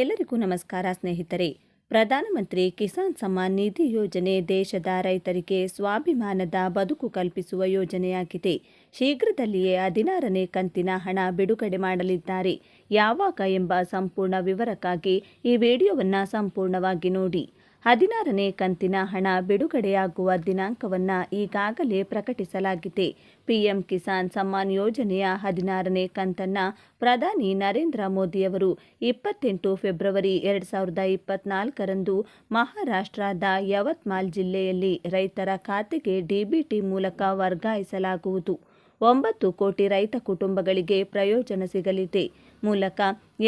ಎಲ್ಲರಿಗೂ ನಮಸ್ಕಾರ ಸ್ನೇಹಿತರೆ. ಪ್ರಧಾನಮಂತ್ರಿ ಕಿಸಾನ್ ಸಮ್ಮಾನ್ ನಿಧಿ ಯೋಜನೆ ದೇಶದ ರೈತರಿಗೆ ಸ್ವಾಭಿಮಾನದ ಬದುಕು ಕಲ್ಪಿಸುವ ಯೋಜನೆಯಾಗಿದೆ. ಶೀಘ್ರದಲ್ಲಿಯೇ ಹದಿನಾರನೇ ಕಂತಿನ ಹಣ ಬಿಡುಗಡೆ ಮಾಡಲಿದ್ದಾರೆ. ಯಾವಾಗ ಎಂಬ ಸಂಪೂರ್ಣ ವಿವರಕ್ಕಾಗಿ ಈ ವಿಡಿಯೋವನ್ನು ಸಂಪೂರ್ಣವಾಗಿ ನೋಡಿ. ಹದಿನಾರನೇ ಕಂತಿನ ಹಣ ಬಿಡುಗಡೆಯಾಗುವ ದಿನಾಂಕವನ್ನು ಈಗಾಗಲೇ ಪ್ರಕಟಿಸಲಾಗಿದೆ. ಪಿಎಂ ಕಿಸಾನ್ ಸಮ್ಮಾನ್ ಯೋಜನೆಯ ಹದಿನಾರನೇ ಕಂತನ್ನು ಪ್ರಧಾನಿ ನರೇಂದ್ರ ಮೋದಿಯವರು ಇಪ್ಪತ್ತೆಂಟು ಫೆಬ್ರವರಿ ಎರಡು ಸಾವಿರದ ಇಪ್ಪತ್ನಾಲ್ಕರಂದು ಮಹಾರಾಷ್ಟ್ರದ ಯವತ್ಮಾಲ್ ಜಿಲ್ಲೆಯಲ್ಲಿ ರೈತರ ಖಾತೆಗೆ ಡಿಬಿಟಿ ಮೂಲಕ ವರ್ಗಾಯಿಸಲಾಗುವುದು. ಒಂಬತ್ತು ಕೋಟಿ ರೈತ ಕುಟುಂಬಗಳಿಗೆ ಪ್ರಯೋಜನ ಸಿಗಲಿದೆ. ಮೂಲಕ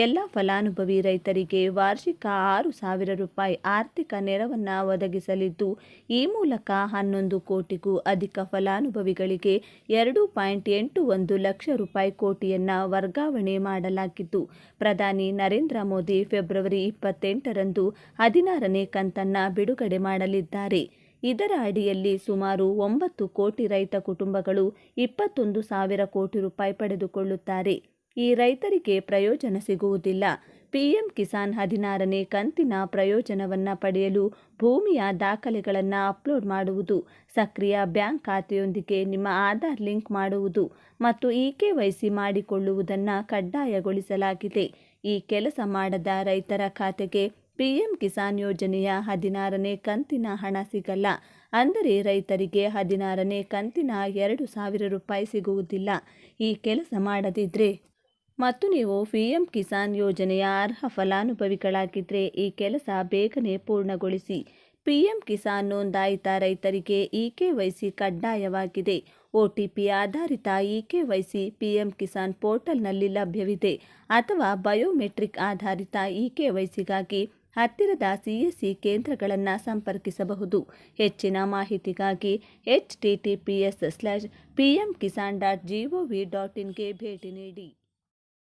ಎಲ್ಲ ಫಲಾನುಭವಿ ರೈತರಿಗೆ ವಾರ್ಷಿಕ ಆರು ಸಾವಿರ ರೂಪಾಯಿ ಆರ್ಥಿಕ ನೆರವನ್ನು ಒದಗಿಸಲಿದ್ದು, ಈ ಮೂಲಕ ಹನ್ನೊಂದು ಕೋಟಿಗೂ ಅಧಿಕ ಫಲಾನುಭವಿಗಳಿಗೆ ಎರಡು ಪಾಯಿಂಟ್ ಎಂಟು ಒಂದು ಲಕ್ಷ ರೂಪಾಯಿ ಕೋಟಿಯನ್ನು ವರ್ಗಾವಣೆ ಮಾಡಲಾಗಿದ್ದು, ಪ್ರಧಾನಿ ನರೇಂದ್ರ ಮೋದಿ ಫೆಬ್ರವರಿ ಇಪ್ಪತ್ತೆಂಟರಂದು ಹದಿನಾರನೇ ಕಂತನ್ನು ಬಿಡುಗಡೆ ಮಾಡಲಿದ್ದಾರೆ. ಇದರ ಅಡಿಯಲ್ಲಿ ಸುಮಾರು ಒಂಬತ್ತು ಕೋಟಿ ರೈತ ಕುಟುಂಬಗಳು ಇಪ್ಪತ್ತೊಂದು ಸಾವಿರ ಕೋಟಿ ರೂಪಾಯಿ ಪಡೆದುಕೊಳ್ಳುತ್ತಾರೆ. ಈ ರೈತರಿಗೆ ಪ್ರಯೋಜನ ಸಿಗುವುದಿಲ್ಲ. ಪಿಎಂ ಕಿಸಾನ್ ಹದಿನಾರನೇ ಕಂತಿನ ಪ್ರಯೋಜನವನ್ನು ಪಡೆಯಲು ಭೂಮಿಯ ದಾಖಲೆಗಳನ್ನು ಅಪ್ಲೋಡ್ ಮಾಡುವುದು, ಸಕ್ರಿಯ ಬ್ಯಾಂಕ್ ಖಾತೆಯೊಂದಿಗೆ ನಿಮ್ಮ ಆಧಾರ್ ಲಿಂಕ್ ಮಾಡುವುದು ಮತ್ತು ಇ ಕೆ ವೈಸಿ ಮಾಡಿಕೊಳ್ಳುವುದನ್ನು ಕಡ್ಡಾಯಗೊಳಿಸಲಾಗಿದೆ. ಈ ಕೆಲಸ ಮಾಡದ ರೈತರ ಖಾತೆಗೆ ಪಿಎಂ ಕಿಸಾನ್ ಯೋಜನೆಯ ಹದಿನಾರನೇ ಕಂತಿನ ಹಣ ಸಿಗಲ್ಲ. ಅಂದರೆ ರೈತರಿಗೆ ಹದಿನಾರನೇ ಕಂತಿನ ಎರಡು ಸಾವಿರ ರೂಪಾಯಿ ಸಿಗುವುದಿಲ್ಲ. ಈ ಕೆಲಸ ಮಾಡದಿದ್ದರೆ ಮತ್ತು ನೀವು ಪಿಎಂ ಕಿಸಾನ್ ಯೋಜನೆಯ ಅರ್ಹ ಫಲಾನುಭವಿಗಳಾಗಿದ್ದರೆ ಈ ಕೆಲಸ ಬೇಗನೆ ಪೂರ್ಣಗೊಳಿಸಿ. ಪಿಎಂ ಕಿಸಾನ್ ನೋಂದಾಯಿತ ರೈತರಿಗೆ ಇ ಕೆ ವೈಸಿ ಕಡ್ಡಾಯವಾಗಿದೆ. ಒ ಟಿ ಪಿ ಆಧಾರಿತ E K P M Kisan ಪೋರ್ಟಲ್ನಲ್ಲಿ ಲಭ್ಯವಿದೆ. ಅಥವಾ ಬಯೋಮೆಟ್ರಿಕ್ ಆಧಾರಿತ ಇ ಕೆ ವೈಸಿಗಾಗಿ ಹತ್ತಿರದ ಸಿಎಸ್ಸಿ ಕೇಂದ್ರಗಳನ್ನು ಸಂಪರ್ಕಿಸಬಹುದು. ಹೆಚ್ಚಿನ ಮಾಹಿತಿಗಾಗಿ H T T P S slash P M Kisan dot G O V dot ಇನ್ಗೆ ಭೇಟಿ ನೀಡಿ.